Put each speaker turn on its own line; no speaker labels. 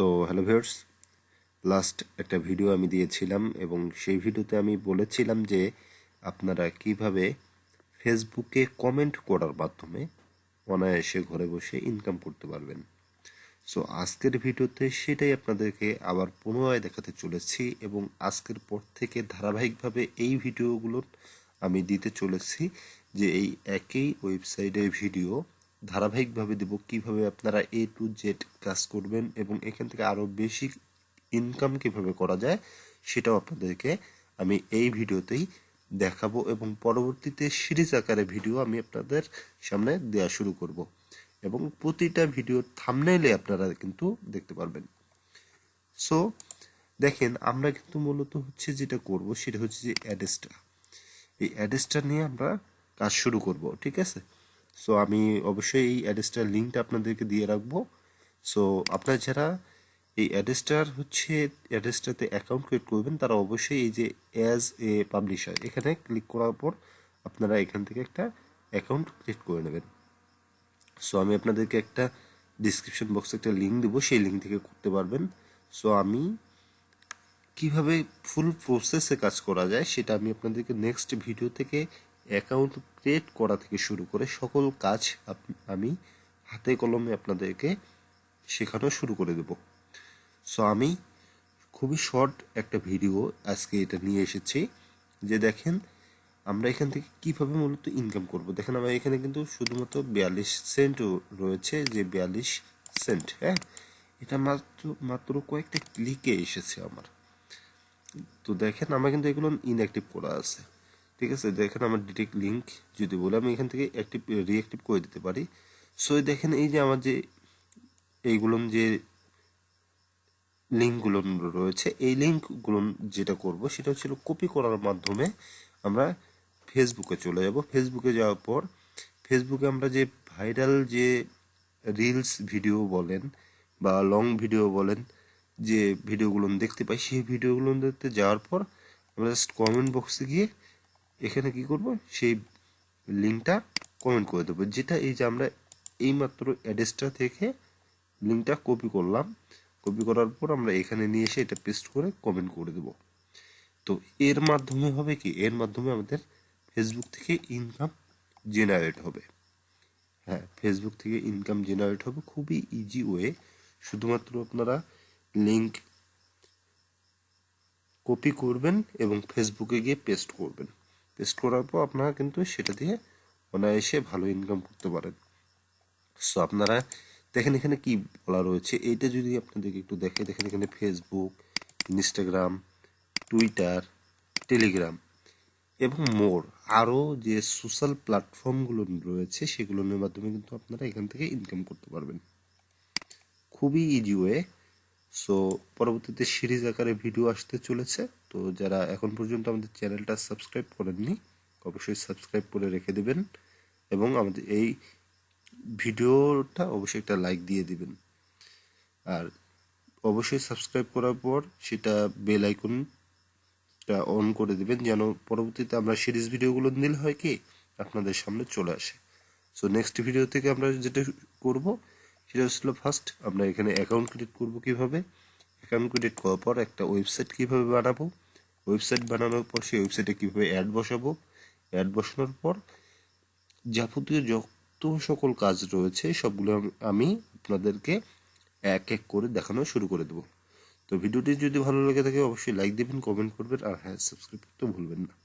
তো hello viewers last একটা video আমি দিয়েছিলাম এবং সেই ভিডিওতে আমি বলেছিলাম যে আপনারা কীভাবে ফেসবুকে কমেন্ট করার মাধ্যমে অনায়াসে ঘরে বসে ইনকাম করতে পারবেন। সো আজকের ভিডিওতে সেটাই আপনাদেরকে আবার পুনরায় দেখাতে চলেছি এবং আজকের পর থেকে ধারাবাহিকভাবে এই ভিডিওগুলো আমি দিতে চলেছি যে এই একই ওয়েবসাইটের ভিডিও ধারাবাহিকভাবে দেব, কীভাবে আপনারা এ টু জেড কাজ করবেন এবং এখান থেকে আরও বেশি ইনকাম কীভাবে করা যায়, সেটাও আপনাদেরকে আমি এই ভিডিওতেই দেখাবো এবং পরবর্তীতে সিরিজ আকারে ভিডিও আমি আপনাদের সামনে দেওয়া শুরু করব এবং প্রতিটা ভিডিওর থামনেইলে আপনারা কিন্তু দেখতে পারবেন। সো দেখেন, আমরা কিন্তু মূলত হচ্ছে যেটা করব সেটা হচ্ছে যে অ্যাড্রেসটা এই অ্যাড্রেসটা নিয়ে আমরা কাজ শুরু করব, ঠিক আছে? সো আমি অবশ্যই এই অ্যাড্রেসটার লিঙ্কটা আপনাদেরকে দিয়ে রাখব। সো আপনারা যারা এই অ্যাড্রেসটার হচ্ছে অ্যাড্রেসটাতে অ্যাকাউন্ট ক্রিয়েট করবেন, তারা অবশ্যই এই যে অ্যাজ এ পাবলিশার এখানে ক্লিক করার পর আপনারা এখান থেকে একটা অ্যাকাউন্ট ক্রিয়েট করে নেবেন। সো আমি আপনাদেরকে একটা ডিসক্রিপশন বক্সে একটা লিঙ্ক দেবো, সেই লিঙ্ক থেকে করতে পারবেন। সো আমি কীভাবে ফুল প্রসেসে কাজ করা যায়, সেটা আমি আপনাদেরকে নেক্সট ভিডিও থেকে অ্যাকাউন্ট ক্রিয়েট করা থেকে শুরু করে সকল কাজ আমি হাতে কলমে আপনাদেরকে শেখানো শুরু করে দেব। সো আমি খুবই শর্ট একটা ভিডিও আজকে এটা নিয়ে এসেছি যে দেখেন আমরা এখান থেকে কীভাবে মূলত ইনকাম করব। দেখেন আমার এখানে কিন্তু শুধুমাত্র বিয়াল্লিশ সেন্ট রয়েছে যে বিয়াল্লিশ সেন্ট হ্যাঁ? এটা মাত্র মাত্র কয়েকটা ক্লিকে এসেছে আমার। তো দেখেন আমার কিন্তু এগুলো ইনঅ্যাক্টিভ করা আছে। ঠিক আছে দেখেন আমার ডিটেক্ট লিঙ্ক যদি বলে আমি এখান থেকে অ্যাক্টিভ রিঅ্যাক্টিভ করে দিতে পারি। সো দেখেন এই যে আমার যে এইগুলো যে লিঙ্কগুলো রয়েছে, এই লিঙ্কগুলো যেটা করব সেটা হচ্ছিল কপি করার মাধ্যমে আমরা ফেসবুকে চলে যাব। ফেসবুকে যাওয়ার পর ফেসবুকে আমরা যে ভাইরাল যে রিলস ভিডিও বলেন বা লং ভিডিও বলেন যে ভিডিওগুলো দেখতে পাই, সেই ভিডিওগুলো দেখতে যাওয়ার পর আমরা জাস্ট কমেন্ট বক্সে গিয়ে এখানে কি করব? সেই লিঙ্কটা কমেন্ট করে দেবো। যেটা এই যে আমরা এইমাত্র অ্যাড্রেসটা থেকে লিঙ্কটা কপি করলাম। কপি করার পর আমরা এখানে নিয়ে এসে এটা পেস্ট করে কমেন্ট করে দেব। তো এর মাধ্যমে হবে কি? এর মাধ্যমে আমাদের ফেসবুক থেকে ইনকাম জেনারেট হবে। হ্যাঁ ফেসবুক থেকে ইনকাম জেনারেট হবে খুবই ইজি ওয়ে শুধুমাত্র আপনারা লিঙ্ক কপি করবেন এবং ফেসবুকে গিয়ে পেস্ট করবেন। পেস্ট করার পর আপনারা কিন্তু সেটা দিয়ে অনায়াসে ভালো ইনকাম করতে পারেন। সো আপনারা দেখেন এখানে কি বলা রয়েছে, এইটা যদি আপনাদেরকে একটু দেখে দেখেন এখানে ফেসবুক ইনস্টাগ্রাম টুইটার টেলিগ্রাম এবং মোর আরও যে সোশ্যাল প্ল্যাটফর্মগুলো রয়েছে, সেগুলোর মাধ্যমে কিন্তু আপনারা এখান থেকে ইনকাম করতে পারবেন। খুবই ইজি ওয়ে সো পরবর্তীতে সিরিজ আকারে ভিডিও আসতে চলেছে। তো যারা এখন পর্যন্ত আমাদের চ্যানেলটা সাবস্ক্রাইব করেননি, অবশ্যই সাবস্ক্রাইব করে রেখে দেবেন এবং আমাদের এই ভিডিওটা অবশ্যই একটা লাইক দিয়ে দিবেন। আর অবশ্যই সাবস্ক্রাইব করার পর সেটা বেল আইকনটা অন করে দিবেন, যেন পরবর্তীতে আমরা সিরিজ ভিডিওগুলো দিলে হয় কি আপনাদের সামনে চলে আসে। সো নেক্সট ভিডিও থেকে আমরা যেটা করব সেটা হচ্ছিল ফার্স্ট আমরা এখানে অ্যাকাউন্ট ক্রিয়েট করব কীভাবে? অ্যাকাউন্ট ক্রিয়েট করার পর একটা ওয়েবসাইট কীভাবে বানাবো? ওয়েবসাইট বানানোর পর সেই ওয়েবসাইটে কীভাবে অ্যাড বসাবো? অ্যাড বসানোর পর যাবতীয় যত সকল কাজ রয়েছে, সবগুলো আমি- আপনাদেরকে এক এক করে দেখানো শুরু করে দেবো। তো ভিডিওটি যদি ভালো লেগে থাকে, অবশ্যই লাইক দিবেন কমেন্ট করবেন, আর হ্যাঁ সাবস্ক্রাইব করতে ভুলবেন না।